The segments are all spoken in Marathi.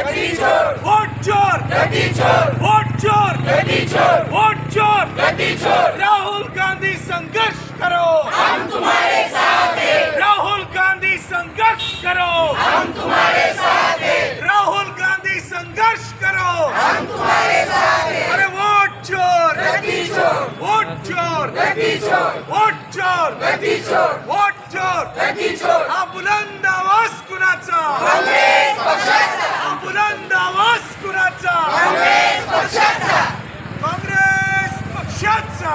चोर वोट चोर वोट चोर वोट चोर राहुल गांधी संघर्ष करो. हम तुम्हारे साथ हैं. राहुल गांधी संघर्ष करो. हम तुम्हारे साथ हैं. राहुल गांधी संघर्ष करो. हम तुम्हारे साथ हैं. अरे वोट चोर वोट चोर वोट चोर वोट चोर हा बुलंद आवाज कुणाचा हा बुलंद आवाज कुणाचा काँग्रेस पक्षाचा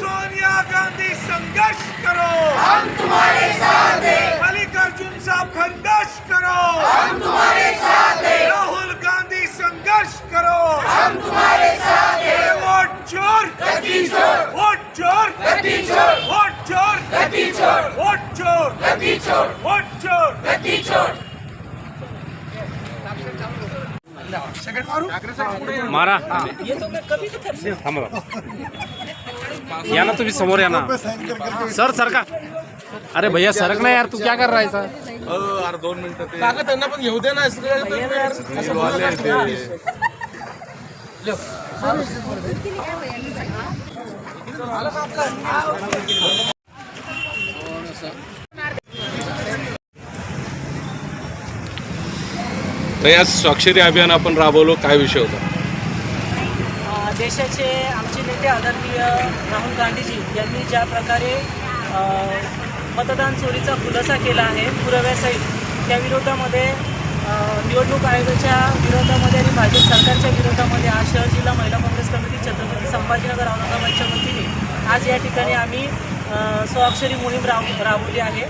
सोनिया गांधी संघर्ष करो हम तुम्हारे साथ हैं मल्लिकार्जुन साहब संघर्ष करो हम तुम्हारे साथ हैं राहुल गांधी संघर्ष करो हम तुम्हारे साथ हैं वोट चोर गति चोर वोट चोर गति चोर वोट चोर गति चोर वोट चोर गति चोर वोट चोर गति चोर मारा. थांबा. या ना तुम्ही समोर या ना. सर सरका. अरे भैया सरक ना यार तू क्या कर रहा है सर दोन मिनिटं ते काका त्यांना पण घेऊ दे ना सगळं काय करतो यार? असं बोलू वाले नका. ते तर या स्वाक्षरी अभियान आपण राबवलो काय विषय होता? देशाचे आमचे नेते आदरणीय राहुल गांधीजी यांनी ज्या प्रकारे मतदान चोरीचा खुलासा केला आहे पुराव्यासहित त्या विरोधामध्ये निवडणूक आयोगाच्या विरोधामध्ये आणि भाजप सरकारच्या विरोधामध्ये आज शहर जिल्हा महिला काँग्रेस कमिटी छत्रपती संभाजीनगर औरंगाबादच्या वतीने आज या ठिकाणी आम्ही स्वाक्षरी मोहीम राब राबवली आहे.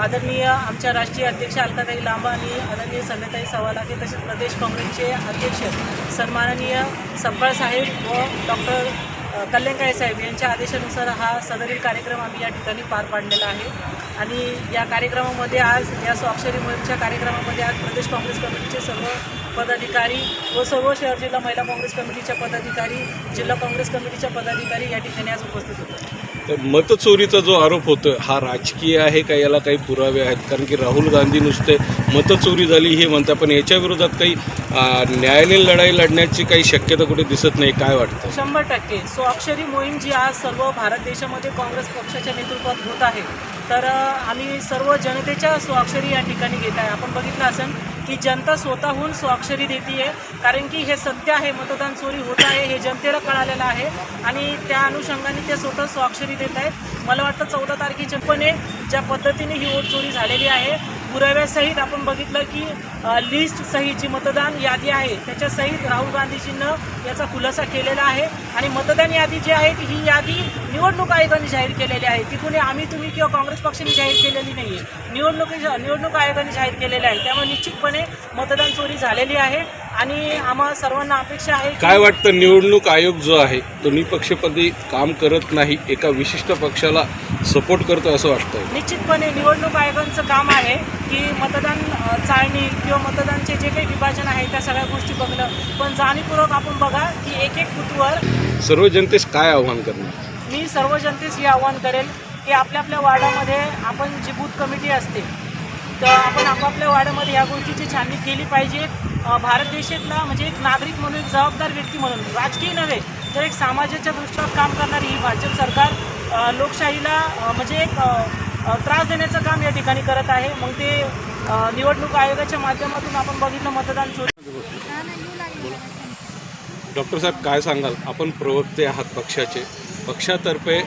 आदरणीय आमच्या राष्ट्रीय अध्यक्ष अलकाताई लांबा आणि आदरणीय संध्याताई सवालाखे तसेच प्रदेश काँग्रेसचे अध्यक्ष सन्माननीय संभाळसाहेब व डॉक्टर कल्याणकाळे साहेब यांच्या आदेशानुसार हा सदरील कार्यक्रम आम्ही या ठिकाणी पार पाडलेला आहे. आणि या कार्यक्रमामध्ये आज या स्वाक्षरी मोहीमच्या कार्यक्रमामध्ये आज प्रदेश काँग्रेस कमिटीचे सर्व पदाधिकारी व सर्व शहर जिल्हा महिला काँग्रेस कमिटीच्या पदाधिकारी जिल्हा काँग्रेस कमिटीच्या पदाधिकारी या ठिकाणी आज उपस्थित होते. तर मतचोरीचा जो आरोप होतो हा राजकीय आहे का? याला काही पुरावे आहेत? कारण की राहुल गांधी नुसते मतचोरी झाली हे म्हणतात पण याच्या विरोधात काही न्यायालयीन लढाई लढण्याची काही शक्यता कुठे दिसत नाही काय वाटतं? शंभर टक्के. स्वाक्षरी मोहीम जी आज सर्व भारत देशामध्ये काँग्रेस पक्षाच्या नेतृत्वात होत आहे तर आम्ही सर्व जनतेच्या स्वाक्षरी या ठिकाणी घेत आहे. आपण बघितलं असेल की जनता स्वतःहून स्वाक्षरी देते कारण की हे सत्य आहे मतदान चोरी होत आहे हे जनतेला कळालेलं आहे. आणि त्या अनुषंगाने ते स्वतः स्वाक्षरी देत आहेत. मला वाटतं चौदा तारखेच्या पण ज्या पद्धतीने ही वोट चोरी झालेली आहे पुराव्यासहित आपण बघितलं की लिस्ट सहित जी मतदान यादी आहे त्याच्यासहित राहुल गांधीजींनं याचा खुलासा केलेला आहे. आणि मतदान यादी जी आहे ही यादी निवडणूक आयोगाने जाहीर केलेली आहे. ती कुणी आम्ही तुम्ही किंवा काँग्रेस पक्षाने जाहीर केलेली नाही आहे निवडणुकी निवडणूक आयोगाने जाहीर केलेली आहे. त्यामुळे निश्चितपणे मतदान चोरी झालेली आहे. आणि आम्हा सर्वांना अपेक्षा आहे काय वाटतं निवडणूक आयोग जो आहे तो निपक्षपदी काम करत नाही एका विशिष्ट पक्षाला सपोर्ट करतो असं वाटतं निश्चितपणे निवडणूक आयोगांचं काम आहे की मतदान चाळणी किंवा मतदानचे जे काही विभाजन आहे त्या सगळ्या गोष्टी बघणं. पण जाणीवपूर्वक आपण बघा की एक एक बूथवर सर्व जनतेस काय आव्हान करणार? मी सर्व जनतेस हे आवाहन करेल की आपल्या आपल्या वार्डामध्ये आपण जी बूथ कमिटी असते तर आपण आपापल्या वार्डामध्ये या गोष्टीची छाननी केली पाहिजे. भारत देशातला म्हणजे एक नागरिक म्हणून एक जबाबदार व्यक्ती म्हणून राजकीय नव्हे तर एक समाजाच्या दृष्टीवर काम करणारी ही भाजप सरकार लोकशाहीला म्हणजे एक त्रास देण्याचं काम या ठिकाणी करत आहे. मग ते निवडणूक आयोगाच्या माध्यमातून आपण बघितलं मतदान चोरी डॉक्टर साहेब काय सांगाल? आपण प्रवक्ते आहात पक्षाचे. पक्षातर्फे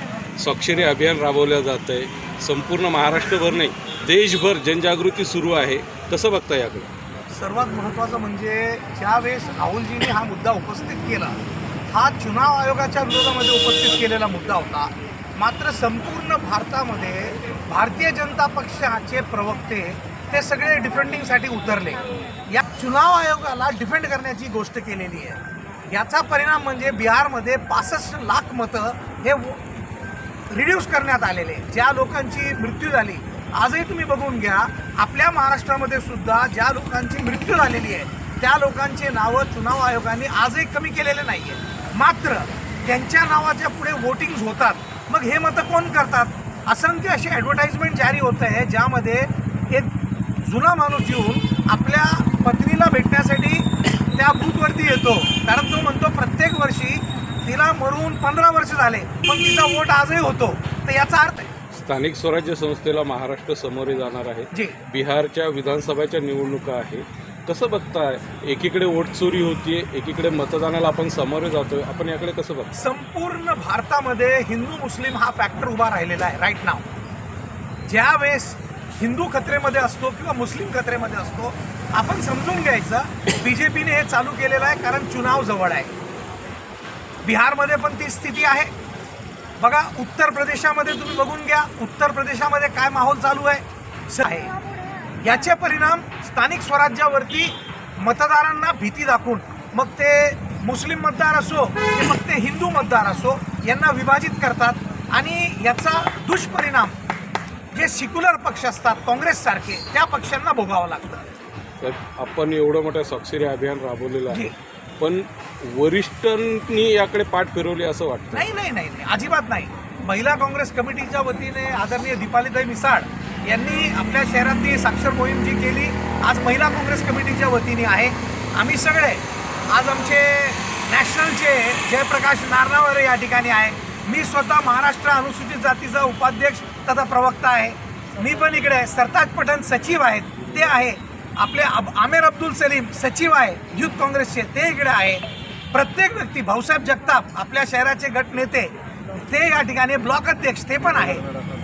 स्वाक्षरी अभियान राबवलं जात आहे संपूर्ण महाराष्ट्रभर नाही देशभर जनजागृती सुरू आहे. कसं बघता याकडे? सर्वात महत्त्वाचं म्हणजे ज्यावेळेस राहुलजींनी हा मुद्दा उपस्थित केला हा चुनाव आयोगाच्या विरोधामध्ये उपस्थित केलेला मुद्दा होता. मात्र संपूर्ण भारतामध्ये भारतीय जनता पक्षाचे प्रवक्ते ते सगळे डिफेंडिंगसाठी उतरले. या चुनाव आयोगाला डिफेंड करण्याची गोष्ट केलेली आहे. याचा परिणाम म्हणजे बिहारमध्ये पासष्ट लाख मतं हे रिड्यूस करण्यात आलेले ज्या लोकांची मृत्यू झाली आजही तुम्ही बघून घ्या आपल्या महाराष्ट्रामध्ये सुद्धा ज्या लोकांची मृत्यू झालेली आहे त्या लोकांचे नावं चुनाव आयोगाने आजही कमी केलेले नाही आहे मात्र त्यांच्या नावाच्या पुढे वोटिंग्स होतात. मग हे मतं कोण करतात? असंख्य अशी ॲडव्हर्टाईजमेंट जारी होत आहे ज्यामध्ये एक जुना माणूस येऊन आपल्या पत्नीला भेटण्यासाठी त्या बूथवरती येतो. कारण तो म्हणतो प्रत्येक वर्षी तिला मरून पंधरा वर्ष झाले पण तिचा वोट आजही होतो. तर याचा अर्थ स्थानिक स्वराज्य संस्थेला महाराष्ट्र समोरे जाणार आहे. बिहारच्या विधानसभेच्या निवडणुका आहेत कसं बघताय? एकीकडे वोट चोरी होतीये एकीकडे मतदानाला आपण सामोरे जातोय. आपण याकडे कसं बघतो संपूर्ण भारतामध्ये हिंदू मुस्लिम हा फॅक्टर उभा राहिलेला आहे राईट नाव ज्या वेळेस हिंदू खत्रेमध्ये असतो किंवा मुस्लिम खत्रेमध्ये असतो आपण समजून घ्यायचं बीजेपीने हे चालू केलेलं आहे कारण चुनाव जवळ आहे. बिहारमध्ये पण ती स्थिती आहे. बघा उत्तर प्रदेशामध्ये तुम्ही बघून घ्या उत्तर प्रदेशामध्ये काय माहोल चालू आहे? आहे. याचे परिणाम स्थानिक स्वराज्यावरती मतदारांना भीती दाखवून मग ते मुस्लिम मतदार असो मग ते हिंदू मतदार असो यांना विभाजित करतात आणि याचा दुष्परिणाम जे सिक्युलर पक्ष असतात काँग्रेससारखे त्या पक्षांना भोगावं लागतं. आपण एवढं मोठं स्वाक्षरी अभियान राबवलेलं आहे. पण वरिष्ठांनी याकडे पाठ फिरवली असं वाटतं? नाही नाही नाही नाही अजिबात नाही. महिला काँग्रेस कमिटीच्या वतीने आदरणीय दीपालीताई मिसाळ यांनी आपल्या शहरातली साक्षर मोहीम जी केली आज महिला काँग्रेस कमिटीच्या वतीने आहे. आम्ही सगळे आज आमचे नॅशनलचे जयप्रकाश नारनावरे या ठिकाणी आहे. मी स्वतः महाराष्ट्र अनुसूचित जातीचा उपाध्यक्ष तथा प्रवक्ता आहे. मी पण इकडे सरताज पठाण सचिव आहेत ते आहे. आपले अब आमेर अब्दुल सलीम सचिव आहे युथ काँग्रेसचे ते इकडे आहे. प्रत्येक व्यक्ती भाऊसाहेब जगताप आपल्या शहराचे गटनेते ते या ठिकाणी ब्लॉक अध्यक्ष ते पण आहे.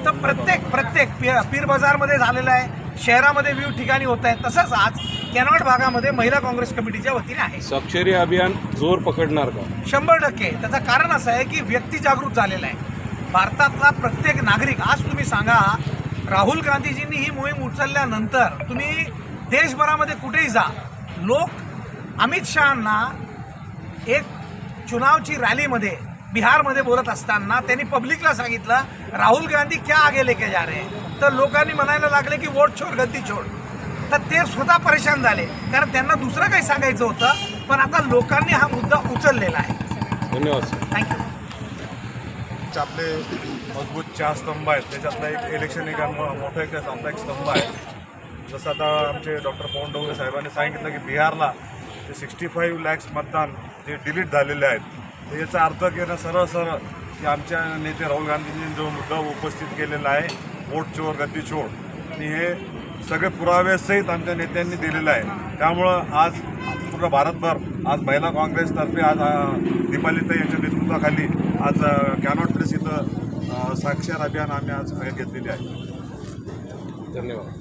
तर प्रत्येक प्रत्येक पी- पीर बाजारमध्ये झालेलं आहे. शहरामध्ये विविध ठिकाणी होत आहे. तसंच आज कॅनॉट भागामध्ये महिला काँग्रेस कमिटीच्या वतीने आहे. स्वाक्षरी अभियान जोर पकडणार का? शंभर टक्के. त्याचं कारण असं आहे की व्यक्ती जागृत झालेला आहे. भारतातला प्रत्येक नागरिक आज तुम्ही सांगा राहुल गांधीजींनी ही मोहीम उचलल्यानंतर तुम्ही देशभरामध्ये कुठेही जा लोक अमित शहाना एक चुनावची रॅलीमध्ये बिहारमध्ये बोलत असताना त्यांनी पब्लिकला सांगितलं राहुल गांधी क्या आगे लेके जा रहे हैं? तर लोकांनी म्हणायला लागले की वोट छोड गद्दी छोड. तर ते स्वतः परेशान झाले. कारण त्यांना दुसरं काही सांगायचं होतं पण आता लोकांनी हा मुद्दा उचललेला आहे. धन्यवाद थँक्यू आपले मजबूत चार स्तंभ आहेत त्याच्यातला एक इलेक्शन एक मोठा एक आपला एक स्तंभ आहे. जसं आता आमचे डॉक्टर पवन डोंगरे साहेबांनी सांगितलं की बिहारला ते सिक्स्टी फाईव्ह लॅक्स मतदान जे डिलीट झालेले आहेत तर याचा अर्थ घेणं सरळ सरळ की आमच्या नेते राहुल गांधींनी जो मुद्दा उपस्थित केलेला आहे वोट चोर गद्दी चोर आणि हे सगळे पुराव्यासहित आमच्या नेत्यांनी दिलेलं आहे. त्यामुळं आज पूर्ण भारतभर आज महिला काँग्रेसतर्फे आज अ, यांच्या नेतृत्वाखाली आज कॅनॉट प्लेस इथं साक्षर अभियान आम्ही आज घेतलेले आहे. धन्यवाद.